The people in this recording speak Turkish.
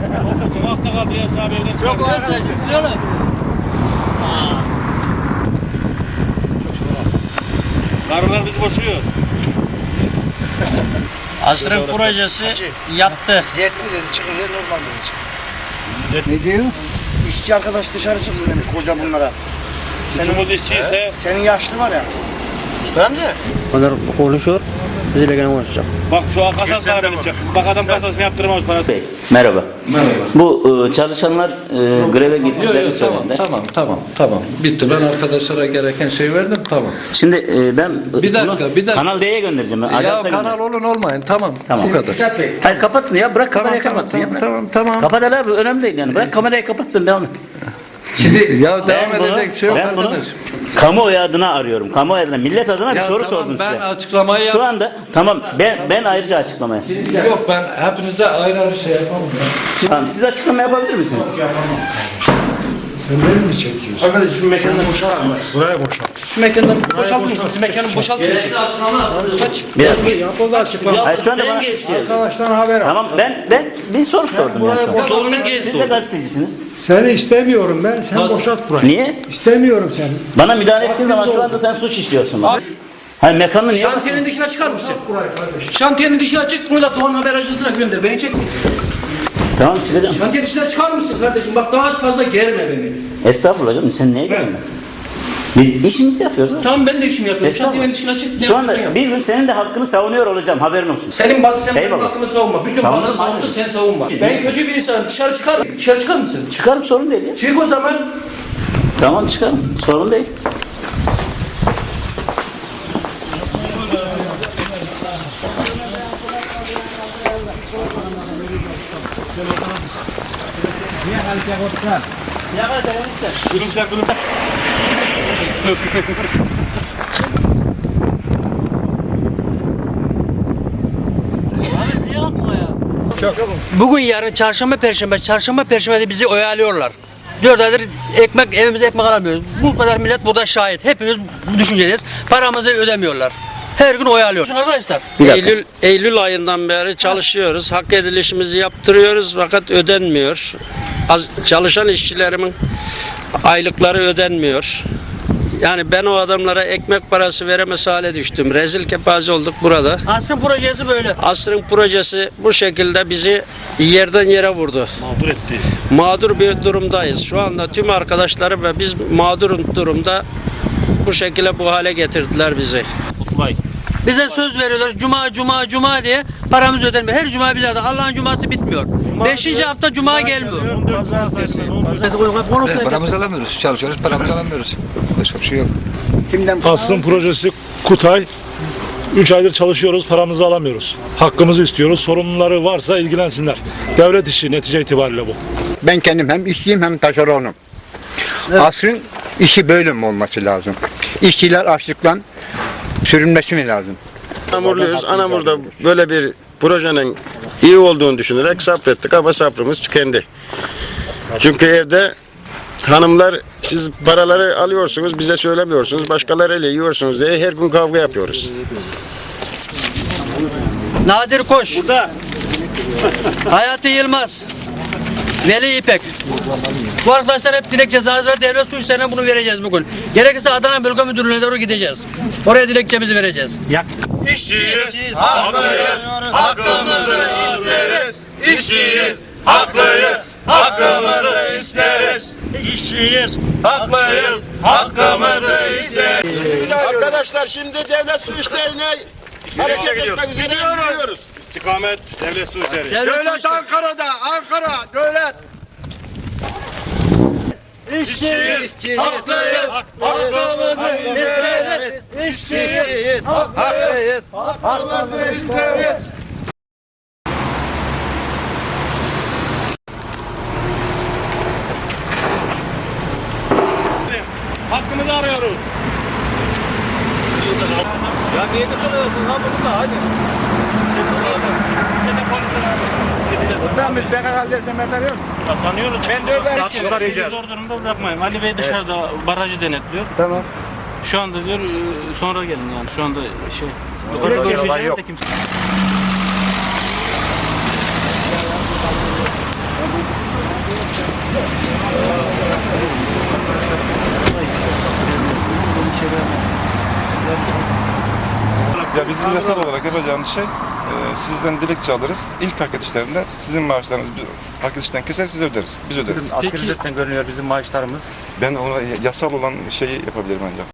Sokakta kaldı ya sahibi evden Çok o arkadaş. Karılar bizi boşuyor. Asrın projesi yattı. Ziyet mi dedi çıkınca normal dedi. Ne diyor? İşçi arkadaş dışarı çıksın demiş koca bunlara. Suçumuz işçiyse Senin yaşlı var ya. Ben de. Onlar konuşuyor, bizle gene konuşacak. bak şu an kasas para verecek. Bak adam kasasını yaptırmamış parası. Bey, merhaba. Bu e, çalışanlar e, greve gittiklerini Yok yok tamam tamam tamam tamam. Bitti ben arkadaşlara gereken şey verdim tamam. Şimdi e, ben Bir dakika, bunu bir dakika. Kanal D'ye göndereceğim. Ben. ya Ajansa kanal olun olmayın tamam. Tamam. Bu kadar. Hayır kapatsın ya bırak kamerayı tamam kapatsın ya. tamam, Bırak. tamam tamam. Kapat hele abi önemli değil yani. Bırak kamerayı kapatsın devam et. Şimdi ya devam Ben bunu, edecek bir şey yok ben bunu arkadaş. Kamuoyu adına arıyorum. Kamuoyu adına, millet adına bir Ya soru tamam, sordum ben size. açıklamayı Şu yap- anda tamam ben ben ayrıca açıklamaya. Yok ben hepinize ayrı ayrı şey yapamam. Tamam siz açıklama yapabilir misiniz? Arkadaş şu mekanı boşalt. Buraya boşalt. Şu mekanı boşaltır mısınız? Mekanı boşaltır mısınız? Bir dakika. Yapıldı açıklama. Hayır şu anda bana... Arkadaştan haber al. Tamam ben ben bir soru sordum an. Sorunun geçti. Siz de gazetecisiniz. Seni istemiyorum ben. Sen boşalt burayı. Niye? İstemiyorum seni. Bana müdahale ettiğin zaman şu anda sen suç işliyorsun. Bak. Hani mekanı niye Şantiyenin dışına çıkar mısın? Şantiyenin dışına çık, Murat Doğan Haber Ajansı'na gönder. Beni çek. Tamam çıkacağım. Şantiyenin dışına çıkar mısın kardeşim? Bak daha fazla germe beni. Estağfurullah canım sen neye geldin? Biz işimizi yapıyoruz. ha. Tamam ben de işimi yapıyorum. Estağfurullah. Şantiyenin dışına çık. Ne Şu yapıyorsan anda yap. bir gün senin de hakkını savunuyor olacağım haberin olsun. Senin bazı sen benim Eyvallah. hakkımı savunma. Bütün Savunma, basın savunsun sen savunma. Ben kötü bir insanım. Dışarı çıkar. Dışarı çıkar mısın? Çıkarım sorun değil ya. Çık o zaman. Tamam çıkarım sorun değil. Gülümse gülümse. Bugün yarın çarşamba perşembe, çarşamba perşembe de bizi oyalıyorlar. Dört aydır ekmek, evimize ekmek alamıyoruz. Bu kadar millet burada şahit. Hepimiz bu düşüncedeyiz. Paramızı ödemiyorlar. Her gün oyalıyor. Arkadaşlar. Eylül Eylül ayından beri çalışıyoruz. Hak edilişimizi yaptırıyoruz fakat ödenmiyor. Az, çalışan işçilerimin aylıkları ödenmiyor. Yani ben o adamlara ekmek parası veremez hale düştüm. Rezil kepaze olduk burada. Asrın projesi böyle. Asrın projesi bu şekilde bizi yerden yere vurdu. Mağdur etti. Mağdur bir durumdayız. Şu anda tüm arkadaşlarım ve biz mağdur durumda bu şekilde bu hale getirdiler bizi. Bize söz veriyorlar cuma cuma cuma diye paramız ödenmiyor. Her cuma bize de Allah'ın cuması bitmiyor. Beşinci hafta cuma gelmiyor. Paramızı alamıyoruz. Çalışıyoruz paramızı alamıyoruz. Başka bir şey yok. Kimden? Asrın projesi Kutay. 3 aydır çalışıyoruz, paramızı alamıyoruz. Hakkımızı istiyoruz. Sorunları varsa ilgilensinler. Devlet işi netice itibariyle bu. Ben kendim hem işçiyim hem taşeronum. Asrın işi böyle mi olması lazım? İşçiler açlıktan sürünmesi mi lazım? Anamurluyuz. Anamur'da böyle bir projenin iyi olduğunu düşünerek sabrettik ama sabrımız tükendi. Çünkü evde hanımlar siz paraları alıyorsunuz bize söylemiyorsunuz başkalarıyla yiyorsunuz diye her gün kavga yapıyoruz. Nadir Koş. Hayati Yılmaz. Veli İpek. Bu arkadaşlar hep dilek cezası var. Devlet su işlerine bunu vereceğiz bugün. Gerekirse Adana Bölge Müdürlüğü'ne doğru gideceğiz. Oraya dilekçemizi vereceğiz. İşçiyiz, haklıyız, hakkımızı isteriz. İşçiyiz, haklıyız, hakkımızı isteriz. İşçiyiz, haklıyız, hakkımızı isteriz. Arkadaşlar şimdi devlet su işlerine hareket etmek üzere İstikamet, devlet su işleri. Devlet su işleri- Ankara'da, Ankara, devlet. İşçiyiz, haklıyız, hakkımızı isteriz. İşçiyiz, haklıyız, hakkımızı isteriz. Hakkımızı arıyoruz. Ya niye tutuyorsun lan burada hadi. kalmış. Ben herhalde sen yok. Sanıyoruz. Ben dört ay için. arayacağız. Zor durumda bırakmayayım. Ali Bey dışarıda barajı denetliyor. Tamam. Şu anda diyor e, sonra gelin yani. Şu anda şey. Sonra görüşeceğiz de kimse. Ya bizim yasal olarak yapacağımız şey sizden dilekçe alırız. İlk hak edişlerinde sizin maaşlarınız hak edişten keser size öderiz. Biz öderiz. Asgari ücretten görünüyor bizim maaşlarımız. Ben ona yasal olan şeyi yapabilirim ancak.